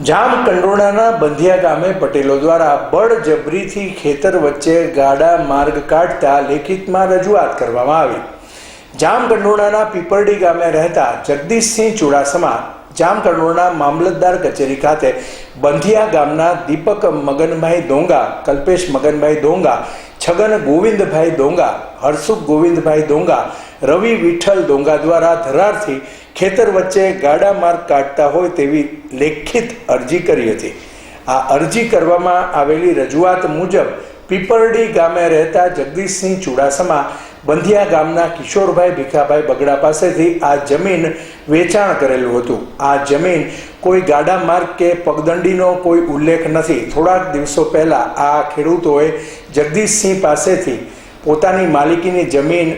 જામ કંડોળાના બંધિયા ગામે પટેલો દ્વારા બળજબરીથી ખેતર વચ્ચે ગાડા માર્ગ કાઢતા લેખિતમાં રજૂઆત કરવામાં આવી. જામ કંડોળાના પીપરડી ગામે રહેતા જગદીશસિંહ ચુડાસમા જામ કંડોળા મામલતદાર કચેરી ખાતે બંધિયા ગામના દીપક મગનભાઈ ડોંગા કલ્પેશ મગનભાઈ દોંગા છગન ગોવિંદભાઈ ડોંગા, હરસુખ ગોવિંદભાઈ ડોંગા, રવિ વિઠ્ઠલ ડોંગા દ્વારા ધરારથી ખેતર વચ્ચે ગાડા માર્ગ કાઢતા હોય તેવી લેખિત અરજી કરી હતી. આ અરજી કરવામાં આવેલી રજૂઆત મુજબ પીપરડી ગામે રહેતા જગદીશસિંહ ચુડાસમા બંધિયા ગામના કિશોરભાઈ ભીખાભાઈ બગડા પાસેથી આ જમીન વેચાણ કરેલું હતું. આ જમીન કોઈ ગાડા માર્ગ કે પગદંડીનો કોઈ ઉલ્લેખ નથી. થોડાક દિવસો પહેલા આ ખેડૂતોએ જગદીશસિંહ પાસેથી પોતાની માલિકીની જમીન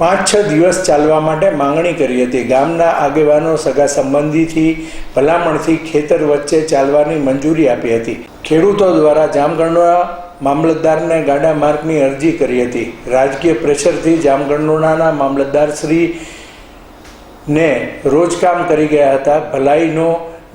પાંચ છ દિવસ ચાલવા માટે માંગણી કરી હતી. ગામના આગેવાનો સગા સંબંધીથી ભલામણથી ખેતર વચ્ચે ચાલવાની મંજૂરી આપી હતી. ખેડૂતો દ્વારા જામગઢના મામલતદારને ગાડા માર્ગની અરજી કરી હતી. રાજકીય પ્રેશરથી જામગઢના મામલતદાર શ્રી ને રોજકામ કરી ગયા હતા. ભલાઈનો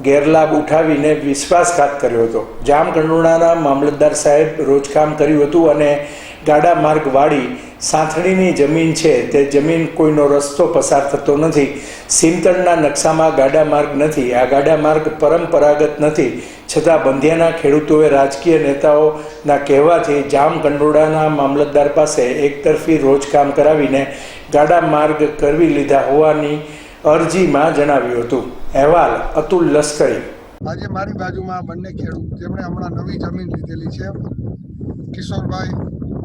ગેરલાભ ઉઠાવીને વિશ્વાસઘાત કર્યો હતો. જામકંડોળાના મામલતદાર સાહેબ રોજકામ કર્યું હતું અને ગાડા માર્ગ વાળી સાંથણીની જમીન છે, તે જમીન કોઈનો રસ્તો પસાર થતો નથી. સીમતળના નકશામાં ગાડા માર્ગ નથી. આ ગાડા માર્ગ પરંપરાગત નથી. છતાં બંધિયાના ખેડૂતોએ રાજકીય નેતાઓના કહેવાથી જામકંડોળાના મામલતદાર પાસે એકતરફી રોજકામ કરાવીને ગાડા માર્ગ કરવી લીધા હોવાની અરજીમાં જણાવ્યું હતું. અહેવાલ અતુલ લશ્કરી. આજે મારી બાજુમાં બંને ખેડૂત જેમણે હમણાં નવી જમીન લીધેલી છે કિશોરભાઈ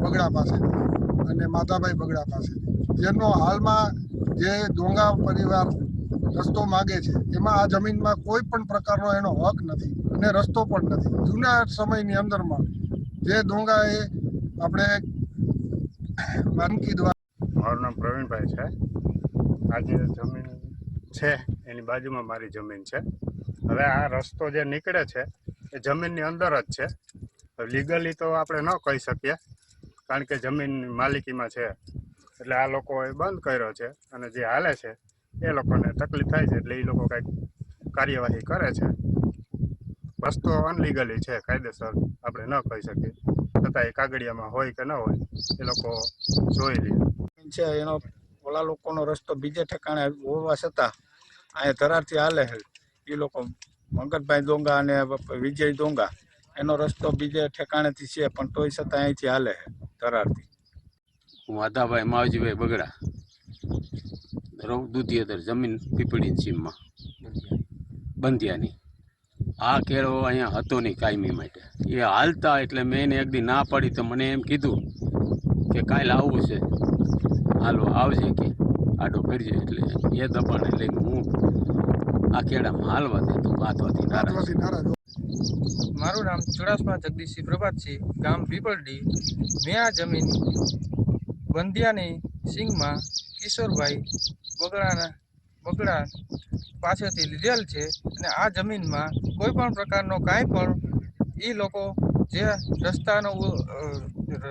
બગડા પાસેથી અને માધાભાઈ બગડા પાસેથી. જેનો હાલમાં જે ડોંગા પરિવાર રસ્તો માગે છે એમાં આ જમીનમાં કોઈ પણ પ્રકારનો એનો હક નથી અને રસ્તો પણ નથી. જૂના સમયની અંદરમાં જે ડોંગા એ આપણે માનકી દ્વારા મારું નામ પ્રવીણભાઈ છે. આજે જમીન છે, એની બાજુમાં મારી જમીન છે. હવે આ રસ્તો જે નીકળે છે, એ જમીનની અંદર જ છે. લીગલી તો આપણે ન કહી શકીએ, કારણ કે જમીન માલિકીમાં છે. એટલે આ લોકોએ બંધ કર્યો છે અને જે હાલે છે, એ લોકોને તકલીફ થાય છે, એટલે એ લોકો કંઈક કાર્યવાહી કરે છે. રસ્તો અનલીગલી છે, કાયદેસર આપણે ન કહી શકીએ. છતાં એ કાગળિયામાં હોય કે ન હોય, એ લોકો જોઈ લે. છે, એનો ઓલા લોકોનો રસ્તો બીજે ઠેકાણે હોવા છતાં અહીંયા ધરારથી હાલે એ લોકો મંગતભાઈ દોંગા અને વિજય ડોંગા એનો રસ્તો બીજે ઠેકાણેથી છે, પણ તોય છતાં અહીંથી હાલે છે, ધરારથી. હું વાદાભાઈ માવજીભાઈ બગડા. રહું દૂધિયદર જમીન પીપળીની સીમમાં. બંધિયાની. આ કેળો અહીંયા હતો નહીં કાયમી માટે. એ હાલતા એટલે મેં એને એક દી ના પાડી તો મને એમ કીધું કે કાલે આવવું છે હાલો આવજે કે આડો ફેરજે એટલે એ દબાણ લઈને હું આ કેળામાં હાલવા દેતો નાથવાથી નારાજ. મારું નામ ચુડાસમા જગદીશસિંહ પ્રભાતસિંહ ગામ પીપળડી મેં આ જમીન બંધિયાની સિંગમાં કિશોરભાઈ બગડાના બગડા પાસેથી લીધેલ છે અને આ જમીનમાં કોઈ પણ પ્રકારનો કાંઈ પણ એ લોકો જે રસ્તાનો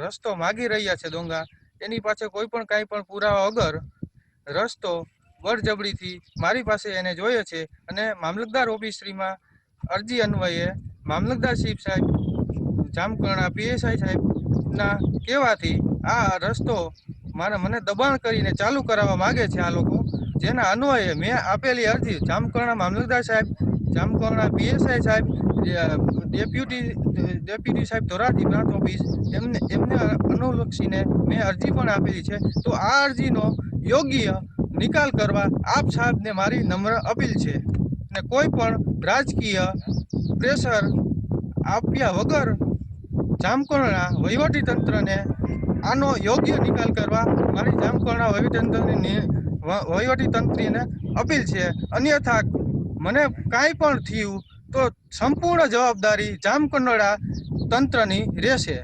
રસ્તો માગી રહ્યા છે ડોંગા એની પાસે કોઈ પણ કાંઈ પણ પુરાવા વગર રસ્તો બળજબરીથી મારી પાસે એને જોઈએ છે અને મામલતદાર ઓફિસરીમાં અરજી અન્વયે મામલતદાર શિવ સાહેબ જામકરણા પીએસઆઈ સાહેબના કહેવાથી આ રસ્તો મારે મને દબાણ કરીને ચાલુ કરાવવા માગે છે આ લોકો. જેના અન્વયે મેં આપેલી અરજી જામકરણા મામલતદાર સાહેબ જામકરણા પીએસઆઈ સાહેબ ડેપ્યુટી ડેપ્યુટી સાહેબ ધોરાજી પ્રાંત ઓફિસ, એમને એમને અનુલક્ષીને મેં અરજી પણ આપેલી છે. તો આ અરજીનો યોગ્ય નિકાલ કરવા આપ સાહેબને મારી નમ્ર અપીલ છે. અને કોઈ પણ રાજકીય પ્રેશર આપ્યા વગર જામકરણા વહીવટી તંત્રને આનો યોગ્ય નિકાલ કરવા મારી જામકરણા વહીવટી વહીવટી તંત્રીને અપીલ છે. અન્યથા મને કાંઈ પણ થયું તો સંપૂર્ણ જવાબદારી જામકંડોળા તંત્રની રહેશે.